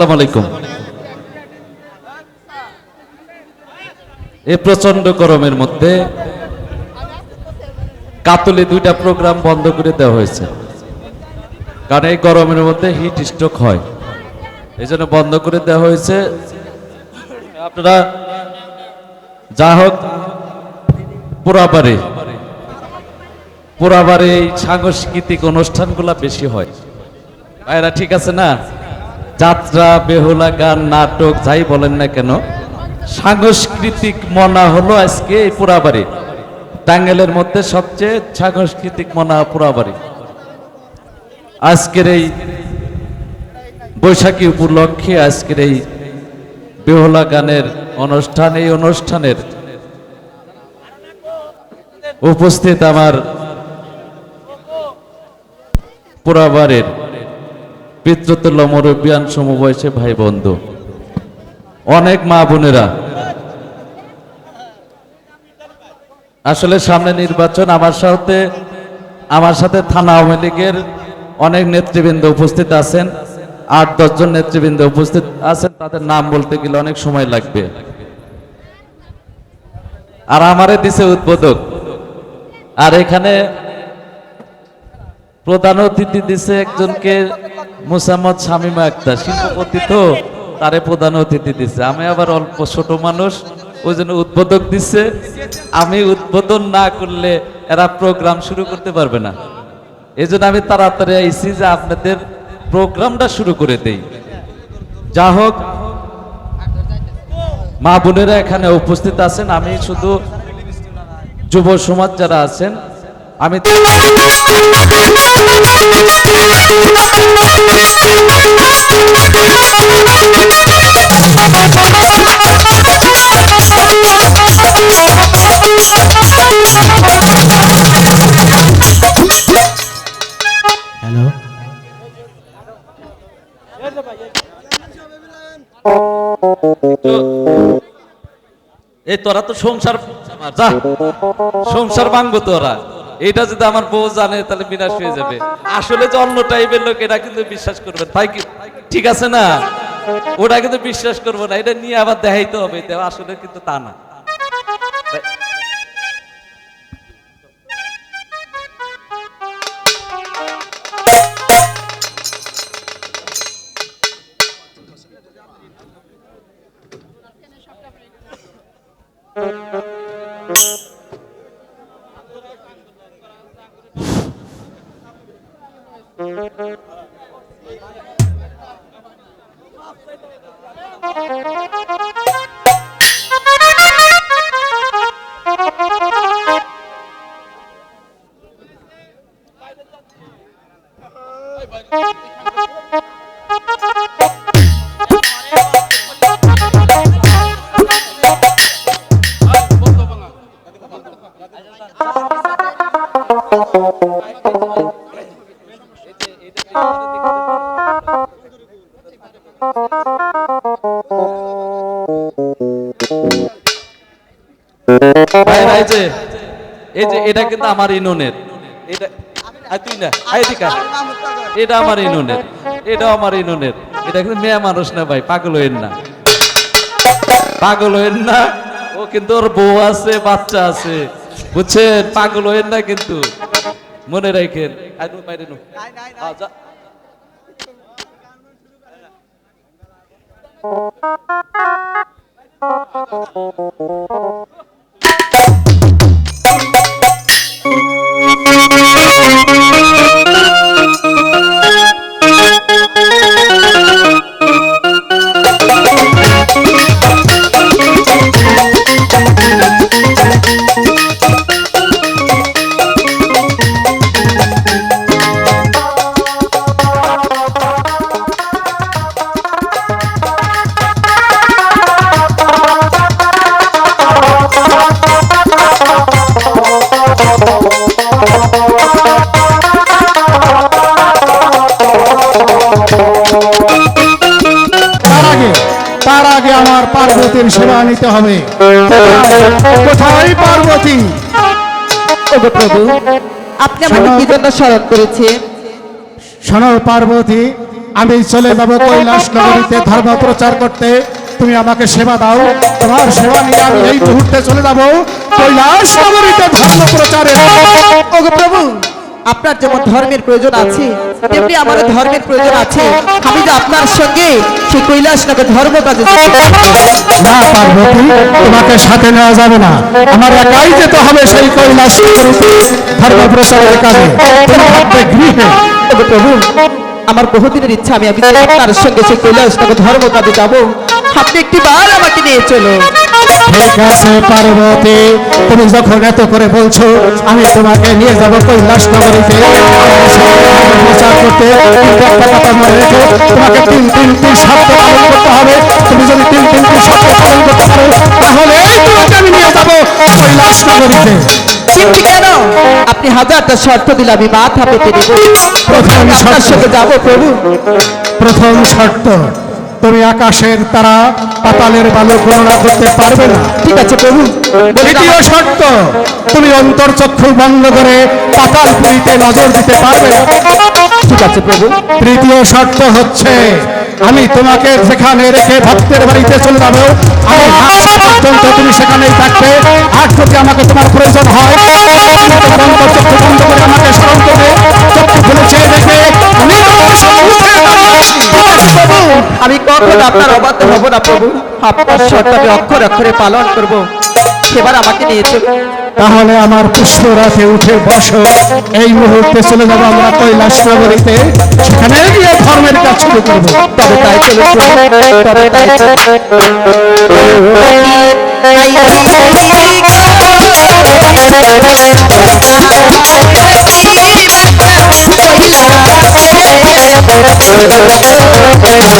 আসসালামু আলাইকুম। এই প্রচণ্ড গরমের মধ্যে কাতলে দুইটা প্রোগ্রাম বন্ধ করে দেওয়া হয়েছে। কারণ এই গরমের মধ্যে হিট স্ট্রোক হয়। এই জন্য বন্ধ করে দেওয়া হয়েছে। আপনারা যা হোক পোড়াবাড়ি পোড়াবাড়ি এই সাংস্কৃতিক অনুষ্ঠানগুলা বেশি হয়। ভাইরা ঠিক আছে না? যাত্রা, বেহুলা গান, নাটক, যাই বলেন না কেন, সাংস্কৃতিক মনা হলো আজকে এই পোড়াবাড়ি টাঙ্গেলের মধ্যে সবচেয়ে সাংস্কৃতিক মনা পোড়াবাড়ি আজকের এই বৈশাখী উপলক্ষে আজকের এই বেহুলা গানের অনুষ্ঠান, এই অনুষ্ঠানের উপস্থিত আমার পুরাবারের পিতৃতুল্য মুরব্বিয়ান সমবয়সে ভাই বন্ধু। অনেক মা বোনেরা। আসলে সামনে নির্বাচন আমার সাথে আমার সাথে থানা আওয়ামী লীগের অনেক নেতৃবৃন্দ উপস্থিত আছেন। আট দশজন নেতৃবৃন্দ উপস্থিত আছেন। তাদের নাম বলতে গেলে অনেক সময় লাগবে। আর আমারে দিছে উদ্বোধক। আর এখানে প্রধান অতিথি দিছে একজনকে মুসাম্মদ শামিমা আক্তার শিল্পপতি তো, তারে প্রধান অতিথি দিছে। আমি আবার অল্প ছোট মানুষ, ওই জন্য উদ্বোধক দিচ্ছে আমি উদ্বোধন না করলে এরা প্রোগ্রাম শুরু করতে পারবে না। এই জন্য আমি তাড়াতাড়ি আইছি যে আপনাদের প্রোগ্রামটা শুরু করে দেই। যা হোক, মা বোনেরা এখানে উপস্থিত আছেন। আমি শুধু যুব সমাজ যারা আছেন আমি হ্যালো এই তোরা তো সংসার যা সংসার ভাঙবো তোরা। এটা যদি আমার বউ জানে, তাহলে বিনাশ হয়ে যাবে। আসলে যে অন্য টাইপের লোক এটা কিন্তু বিশ্বাস করবে তাই কি, ঠিক আছে না? ওটা কিন্তু বিশ্বাস করব না। এটা নিয়ে আবার দেখাইতে হবে। আসলে কিন্তু তা না। এই যে এটা কিন্তু আমার ইনুনের। এটা আয় তুই না আয়। এটা আমার ইনুনের এটা আমার ইনুনের। এটা কিন্তু মেয়ে মানুষ না ভাই পাগল হইন না। পাগল হইন না ও কিন্তু ওর বউ আছে বাচ্চা আছে। বুঝছেন? পাগল হইন না কিন্তু। মনে রাখেন। বাইরে নু। যা। সেবা নিতে হবে। কোথায় পার্বতী? ওগো প্রভু আপনি আমাকে কি জন্য স্মরণ করেছেন? শোনো পার্বতী আমি চলে যাব কৈলাস নগরীতে ধর্ম প্রচার করতে। তুমি আমাকে সেবা দাও। তোমার সেবা নিয়ে আমি এই মুহূর্তে চলে যাব কৈলাস নগরীতে ধর্ম প্রচারে ওগো প্রভু আপনার যেমন ধর্মের প্রয়োজন আছে তেমনি আমারও ধর্মের প্রয়োজন আছে। আমি যে আপনার সঙ্গে সেই কৈলাস নগর ধর্ম কাজে না পার্বতী তোমাকে সাথে নেওয়া যাবে না। আমার একাই যেতে হবে সেই কৈলাস ধর্ম প্রচারের কাজে। তুমি থাকবে গৃহে। প্রভু আমার বহুদিনের ইচ্ছা আমি আপনার সঙ্গে সেই কৈলাস নগর ধর্ম কাজে যাব। আপনি একটি বার আমাকে নিয়ে চলো ঠিক আছে পার্বতী তুমি যখন এত করে বলছো আমি তোমাকে নিয়ে যাব কৈলাস নগরীতে প্রচার করতে কিন্তু একটা কথা মনে রেখো তোমাকে তিন তিনটি শব্দ পালন করতে হবে। তুমি যদি তিন তিনটি শব্দ পালন করতে পারো তাহলে তোমাকে আমি নিয়ে যাব কৈলাস নগরীতে কিন্তু কেন? আপনি হাজারটা শর্ত দিলে আমি মাথা পেতে নেব প্রথম আপনার সঙ্গে যাব প্রভু। প্রথম শর্ত। তুমি আকাশের তারা পাতালের বালু গণনা করতে পারবে না। ঠিক আছে, প্রভু। দ্বিতীয় শর্ত তুমি অন্তর্চক্ষু বন্ধ করে পাতাল পুরীতে নজর দিতে পারবে না। ঠিক আছে, প্রভু। তৃতীয় শর্ত হচ্ছে, আমি তোমাকে যেখানে রেখে ভক্তের বাড়িতে চলে যাব পর্যন্ত তুমি সেখানেই থাকবে। আর যদি আমাকে তোমার প্রয়োজন হয় আমাকে স্মরণ করবে চক্ষু আমি কখন আপনার অবাধ্য হব না প্রভু? আপনার শর্ত আমি অক্ষর অক্ষরে পালন করব। সেবার আমাকে নিয়ে চলুন। তাহলে আমার পুষ্প পুষ্পরাতে উঠে বস। এই মুহূর্তে চলে যাব আমরা কৈলাস নগরীতে সেখানে গিয়ে ধর্মের কাজ শুরু করব। তবে তাই চলে তবে তাই চলে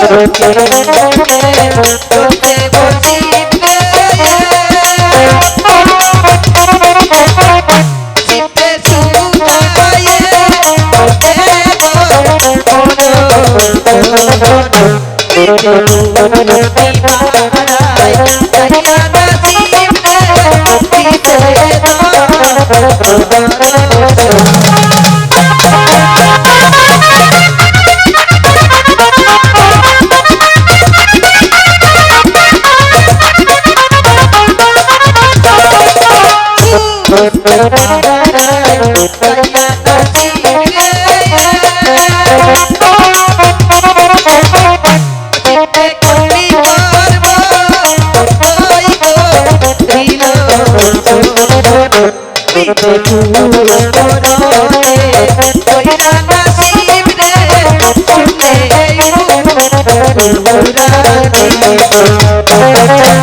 Thank you.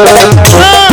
Oh,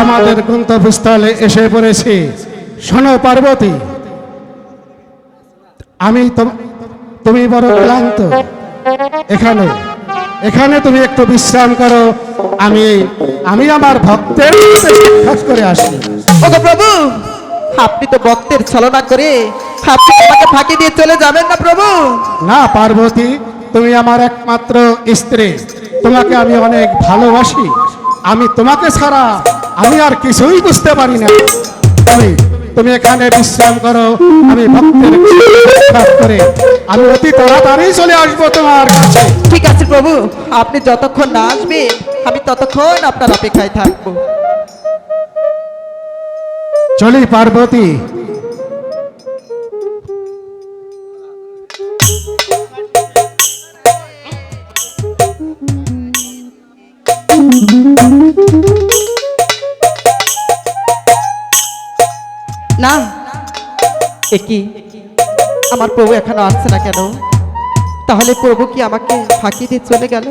আমাদের গন্তব্যস্থলে এসে পড়েছি। শোনো পার্বতী। আমি তো- তুমি বড় ক্লান্ত। এখানে এখানে তুমি একটু বিশ্রাম করো। আমি আমি আমার ভক্তের সাক্ষাৎ করে আসি ওগো প্রভু আপনি তো ভক্তের ছলনা করে আপনি আমাকে ফাঁকি দিয়ে চলে যাবেন না প্রভু? না পার্বতী তুমি আমার একমাত্র স্ত্রী। তোমাকে আমি অনেক ভালোবাসি। আমি তোমাকে ছাড়া আমি আর কিছুই বুঝতে পারি না। তুমি তুমি এখানে বিশ্রাম করো আমি ভক্তের করে আমি অতি তাড়াতাড়ি চলে আসব তোমার কাছে। ঠিক আছে প্রভু আপনি যতক্ষণ না আসবেন আমি ততক্ষণ আপনার অপেক্ষায় থাকব। চলি পার্বতী একই আমার প্রভু এখনও আসছে না কেন? তাহলে প্রভু কি আমাকে ফাঁকি দিয়ে চলে গেল?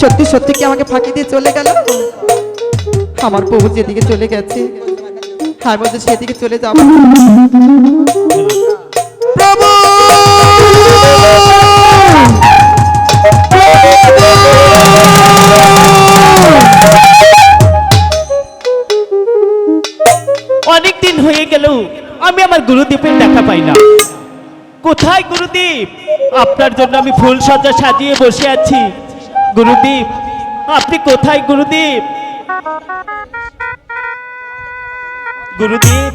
সত্যি সত্যি কি আমাকে ফাঁকি দিয়ে চলে গেল? আমার প্রভু যেদিকে চলে গেছে, আমি সেদিকে চলে যাব। আমার গুরুদেবের দেখা পাই না। কোথায় গুরুদেব আপনার জন্য আমি ফুল সজ্জা সাজিয়ে বসে আছি। গুরুদীপ আপনি কোথায় গুরুদীপ গুরুদেব